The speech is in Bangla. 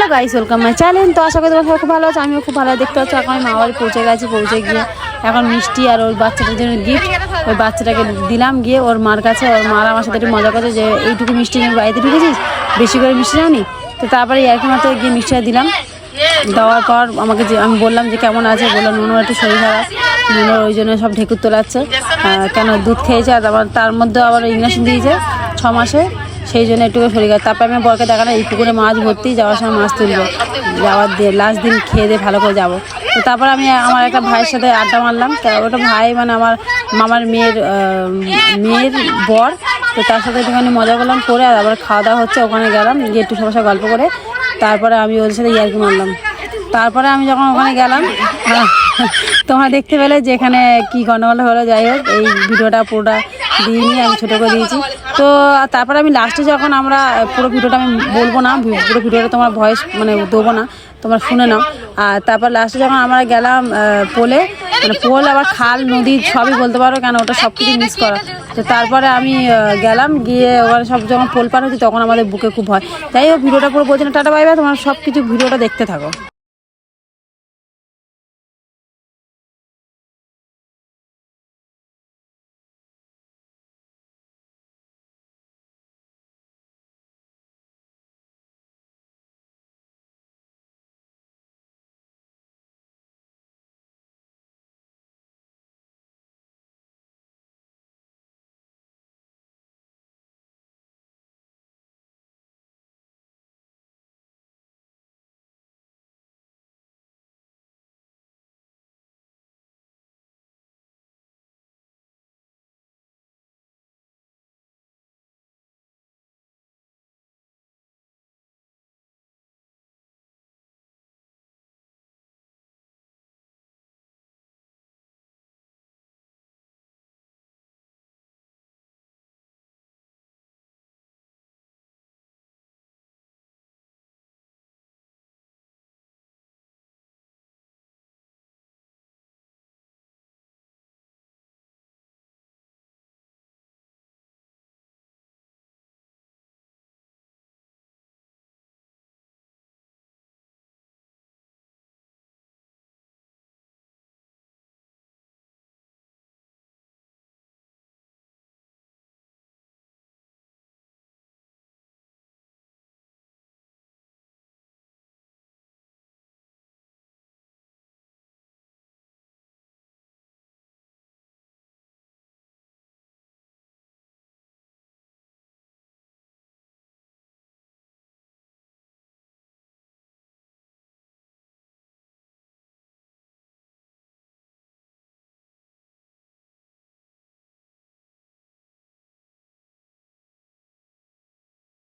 Hello guys welcome my channel তো আশা করি তোমার খুব ভালো আছে, আমিও খুব ভালো। দেখতে পাচ্ছ এখন আমি বাড়ি পৌঁছে গেছি, পৌঁছে গিয়ে এখন মিষ্টি আর ওর বাচ্চাটার জন্য গিফট ওই বাচ্চাটাকে দিলাম গিয়ে ওর মার কাছে, ওর মার আমার সাথে একটু মজা করছে যে এইটুকু মিষ্টি নিয়ে বাড়িতে ঢুকেছিস? বেশি করে মিষ্টি নাওনি তো তারপরে ইয়ার্কি মাত্র গিয়ে মিষ্টিটা দিলাম। দেওয়ার পর আমাকে যে, আমি বললাম যে কেমন আছে? বললাম, নুনো একটু শরীর খারাপ। নুনো ওই জন্য সব ঢেকুর তোলাচ্ছে। কেন দুধ খেয়েছে? আর আবার তার মধ্যে আবার ইঞ্জেকশন দিয়েছে ছ মাসে সেই জন্য একটু সরে গেছে তারপরে আমি বরকে দেখালাম, এই পুকুরে মাছ ভর্তি, যাওয়ার সময় মাছ তুলবো। যাওয়ার দিয়ে লাস্ট দিন খেয়ে দিয়ে ভালো করে যাব। তো তারপর আমি আমার একটা ভাইয়ের সাথে আড্ডা মারলাম। তা ওটা ভাই মানে আমার মামার মেয়ের মেয়ের বর। তো তার সাথে একটুখানি মজা করলাম, করে আর আবার খাওয়া দাওয়া হচ্ছে, ওখানে গেলাম, গিয়ে একটু সবার গল্প করে, তারপরে আমি ওদের সাথে ইয়ার্কি মারলাম। তারপরে আমি যখন ওখানে গেলাম, তোমরা দেখতে পেলে যে এখানে কী গন্ডগোল হলো, যাই হোক, এই ভিডিওটা পুরোটা দিইনি, আমি ছোটো করে দিয়েছি। তো তারপরে আমি লাস্টে যখন আমরা, পুরো ভিডিওটা আমি বলব না, পুরো ভিডিওটা তোমার ভয়েস মানে দেবো না, তোমরা শুনে নাও। আর তারপর লাস্টে যখন আমরা গেলাম পোলে মানে পোল, আবার খাল, নদী সবই বলতে পারো, কেন ওটা সব কিছু মিস করা। তো তারপরে আমি গেলাম, গিয়ে ওখানে সব যখন পোল পার হচ্ছে তখন আমাদের বুকে খুব ভয়। যাই হোক, ভিডিওটা পুরো বলছি না, টাটা বাই বাই তোমার সব কিছু ভিডিওটা দেখতে থাকো।